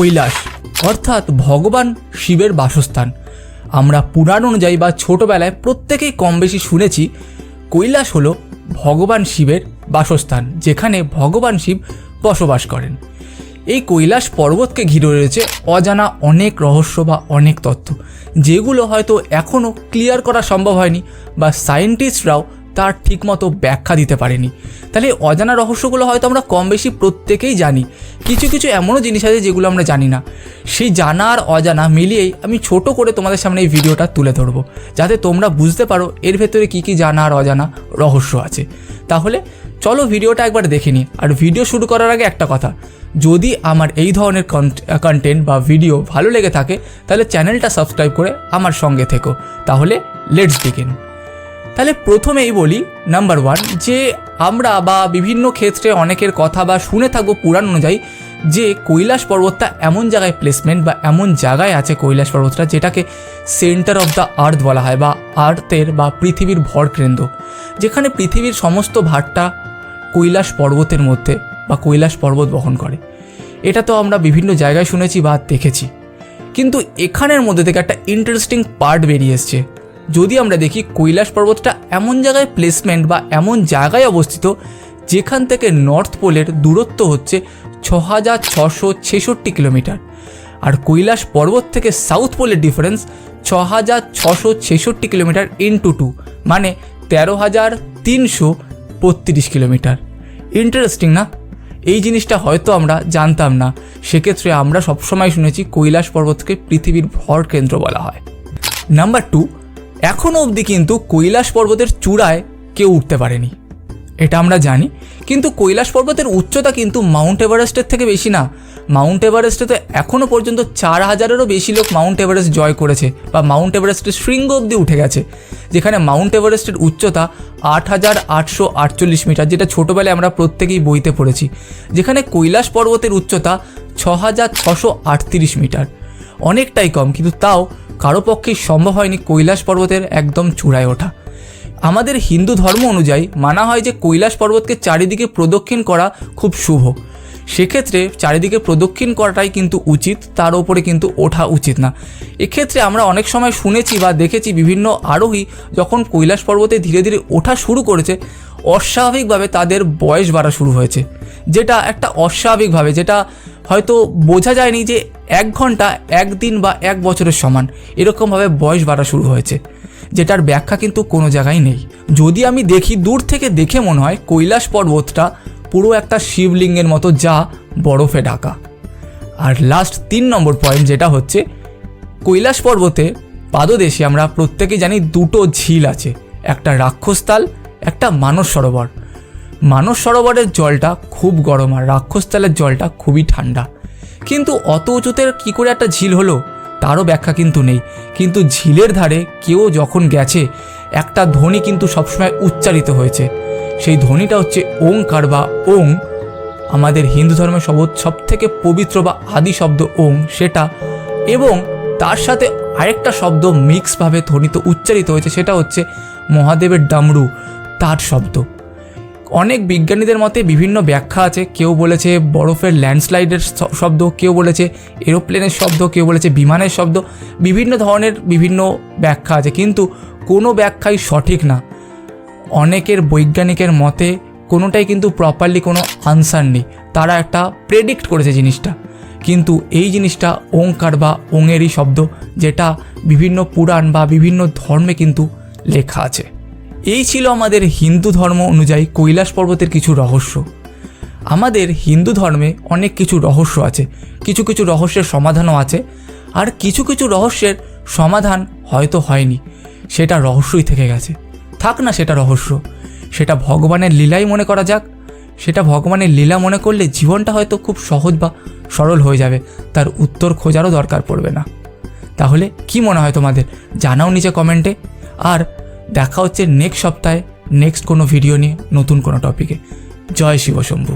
কৈলাস, অর্থাৎ ভগবান শিবের বাসস্থান। আমরা পুরাণ অনুযায়ী বা ছোটোবেলায় প্রত্যেকেই কম বেশি শুনেছি, কৈলাস হলো ভগবান শিবের বাসস্থান, যেখানে ভগবান শিব বসবাস করেন। এই কৈলাস পর্বতকে ঘিরে রয়েছে অজানা অনেক রহস্য বা অনেক তথ্য, যেগুলো হয়তো এখনও ক্লিয়ার করা সম্ভব হয়নি বা সায়েন্টিস্টরাও তার ঠিকমতো ব্যাখ্যা দিতে পারেনি। তাহলে অজানা রহস্যগুলো হয়তো আমরা কম বেশি প্রত্যেকেই জানি। কিছু কিছু এমনও জিনিস আছে যেগুলো আমরা জানি না। সেই জানা আর অজানা মিলিয়েই আমি ছোট করে তোমাদের সামনে এই ভিডিওটা তুলে ধরবো। যাতে তোমরা বুঝতে পারো এর ভেতরে কী কী জানা আর অজানা রহস্য আছে। তাহলে চলো ভিডিওটা একবার দেখে নিই। আর ভিডিও শুরু করার আগে একটা কথা। যদি আমার এই ধরনের কন্টেন্ট বা ভিডিও ভালো লেগে থাকে, তাহলে চ্যানেলটা সাবস্ক্রাইব করে আমার সঙ্গে থেকো। তাহলে লেটস বিগিন তাহলে প্রথমেই বলি নাম্বার ওয়ান যে আমরা বা বিভিন্ন ক্ষেত্রে অনেকের কথা বা শুনে থাকব পুরাণ অনুযায়ী যে কৈলাস পর্বতটা এমন জায়গায় প্লেসমেন্ট বা এমন জায়গায় আছে কৈলাস পর্বতটা যেটাকে সেন্টার অফ দ্য আর্থ বলা হয় বা আর্থের বা পৃথিবীর ভর কেন্দ্র। যেখানে পৃথিবীর সমস্ত ভারটা কৈলাস পর্বতের মধ্যে বা কৈলাস পর্বত বহন করে। এটা তো আমরা বিভিন্ন জায়গায় শুনেছি বা দেখেছি। কিন্তু এখানের মধ্যে থেকে একটা ইন্টারেস্টিং পার্ট বেরিয়ে এসছে। যদি আমরা দেখি কৈলাস পর্বতটা এমন জায়গায় প্লেসমেন্ট বা এমন জায়গায় অবস্থিত যেখান থেকে নর্থ পোলের দূরত্ব হচ্ছে ছ হাজার ছশো ছেষট্টি কিলোমিটার। আর কৈলাস পর্বত থেকে সাউথ পোলের ডিফারেন্স ছ হাজার ছশো ছেষট্টি কিলোমিটার ইন্টু টু মানে তেরো হাজার তিনশো বত্রিশ কিলোমিটার। ইন্টারেস্টিং না? এই জিনিসটা হয়তো আমরা জানতাম না। সেক্ষেত্রে আমরা সবসময় শুনেছি কৈলাস পর্বতকে পৃথিবীর ভর কেন্দ্র বলা হয়। নাম্বার টু এখনও অবধি কিন্তু কৈলাস পর্বতের চূড়ায় কেউ উঠতে পারেনি। এটা আমরা জানি, কিন্তু কৈলাস পর্বতের উচ্চতা কিন্তু মাউন্ট এভারেস্টের থেকে বেশি না। মাউন্ট এভারেস্টে তো এখনও পর্যন্ত চার হাজারেরও বেশি লোক মাউন্ট এভারেস্ট জয় করেছে বা মাউন্ট এভারেস্টের শৃঙ্গ অবধি উঠে গেছে। যেখানে মাউন্ট এভারেস্টের উচ্চতা আট হাজার আটশো আটচল্লিশ মিটার, যেটা ছোটোবেলায় আমরা প্রত্যেকেই বইতে পড়েছি। যেখানে কৈলাস পর্বতের উচ্চতা ছ হাজার ছশো আটত্রিশ মিটার। অনেকটাই কম, কিন্তু তাও কারও পক্ষেই সম্ভব হয়নি কৈলাস পর্বতের একদম চূড়ায় ওঠা। আমাদের হিন্দু ধর্ম অনুযায়ী মানা হয় যে কৈলাস পর্বতকে চারিদিকে প্রদক্ষিণ করা খুব শুভ। সেক্ষেত্রে চারিদিকে প্রদক্ষিণ করাটাই কিন্তু উচিত, তার ওপরে কিন্তু ওঠা উচিত না। এক্ষেত্রে আমরা অনেক সময় শুনেছি বা দেখেছি বিভিন্ন আরোহী যখন কৈলাস পর্বতে ধীরে ধীরে ওঠা শুরু করেছে, অস্বাভাবিকভাবে তাদের বয়স বাড়া শুরু হয়েছে। যেটা একটা অস্বাভাবিকভাবে, যেটা হয়তো বোঝা যায়নি যে এক ঘণ্টা একদিন বা এক বছরের সমান। এরকমভাবে বয়স বাড়া শুরু হয়েছে, যেটার ব্যাখ্যা কিন্তু কোনো জায়গায় নেই। যদি আমি দেখি দূর থেকে দেখে মনে হয় কৈলাস পর্বতটা পুরো একটা শিবলিঙ্গের মতো যা বরফে ঢাকা। আর লাস্ট তিন নম্বর পয়েন্ট যেটা হচ্ছে, কৈলাস পর্বতে পাদদেশে আমরা প্রত্যেকে জানি দুটো ঝিল আছে। একটা রাক্ষসতাল, একটা মানস সরোবর। মানস সরোবরের জলটা খুব গরম আর রাক্ষসতালের জলটা খুবই ঠান্ডা। কিন্তু অত উঁচুতে কী করে একটা ঝিল হলো, তারও ব্যাখ্যা কিন্তু নেই। কিন্তু ঝিলের ধারে কেউ যখন গেছে, একটা ধ্বনি কিন্তু সবসময় উচ্চারিত হয়েছে। সেই ধ্বনিটা হচ্ছে ওংকার বা ওং। আমাদের হিন্দু ধর্মের সব সব থেকে পবিত্র বা আদি শব্দ ওং সেটা। এবং তার সাথে আরেকটা শব্দ মিক্সভাবে ধ্বনিত উচ্চারিত হয়েছে, সেটা হচ্ছে মহাদেবের ডামরু, তার শব্দ। অনেক বিজ্ঞানীদের মতে বিভিন্ন ব্যাখ্যা আছে। কেউ বলেছে বরফের ল্যান্ডস্লাইডের শব্দ, কেউ বলেছে এরোপ্লেনের শব্দ, কেউ বলেছে বিমানের শব্দ। বিভিন্ন ধরনের বিভিন্ন ব্যাখ্যা আছে, কিন্তু কোনো ব্যাখ্যাই সঠিক না। অনেকের বৈজ্ঞানিকের মতে কোনোটাই কিন্তু প্রপারলি কোনো আনসার নেই। তারা একটা প্রেডিক্ট করেছে জিনিসটা। কিন্তু এই জিনিসটা ওঙ্কার বা ওঙেরই শব্দ, যেটা বিভিন্ন পুরাণ বা বিভিন্ন ধর্মে কিন্তু লেখা আছে। এই ছিল আমাদের হিন্দু ধর্ম অনুযায়ী কৈলাস পর্বতের কিছু রহস্য। আমাদের হিন্দু ধর্মে অনেক কিছু রহস্য আছে। কিছু কিছু রহস্যের সমাধানও আছে। আর কিছু কিছু রহস্যের সমাধান হয়তো হয়নি। সেটা রহস্যই থেকে গেছে। থাক না সেটা রহস্য। সেটা ভগবানের লীলাই মনে করা যাক। সেটা ভগবানের লীলা মনে করলে জীবনটা হয়তো খুব সহজ বা সরল হয়ে যাবে। তার উত্তর খোঁজারও দরকার পড়বে না। তাহলে কি মনে হয় তোমাদের? জানাও নিচে কমেন্টে। আর দেখা হচ্ছে নেক্সট সপ্তাহে নেক্সট কোনো ভিডিও নিয়ে নতুন কোনো টপিকে জয় শিবশম্ভু